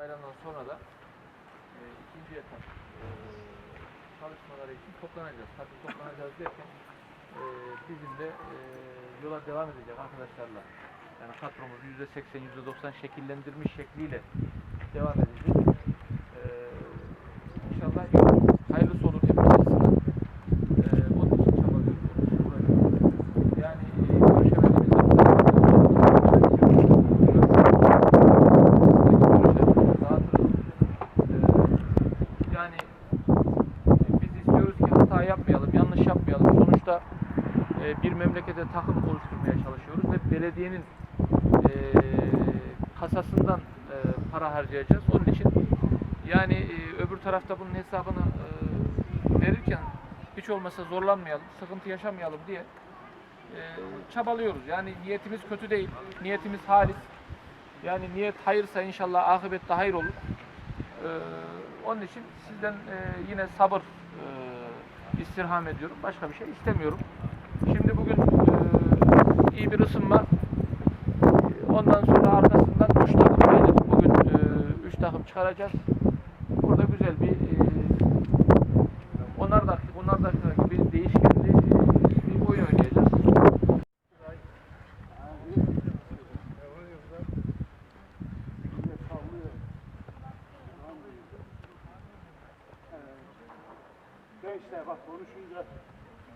Bayramdan sonra da e, ikinci etap e, çalışmaları için toplanacağız. Tabii toplanacağız derken e, bizim de e, yola devam edecek arkadaşlarla. Yani kadromuz %80, %90 şekillendirmiş şekliyle devam edecek. E, inşallah iyi olur. Hayırlısı olur hepimiz açısından. E, onun için çabalıyoruz. Onun için uğraşıyoruz. Yani e, görüşemediğimiz dağıtırız. Ee, yani biz istiyoruz ki hata yapmayalım, yanlış yapmayalım. Sonuçta e, bir memlekete takım oluşturmaya çalışıyoruz ve belediyenin e, kasasından e, para harcayacağız. Onun için yani öbür tarafta bunun hesabını verirken hiç olmasa zorlanmayalım, sıkıntı yaşamayalım diye çabalıyoruz. Yani niyetimiz kötü değil, niyetimiz halis. Yani niyet hayırsa inşallah akıbet de hayır olur. Onun için sizden yine sabır istirham ediyorum. Başka bir şey istemiyorum. Şimdi bugün e, iyi bir ısınma. Ondan sonra arkasından 3 takım gelir. Bugün 3 takım çıkaracağız. Burada güzel bir e, onar dakika, onar dakika gibi değişkenli e, bir oyun oynayacağız. Gençler bak konuşunca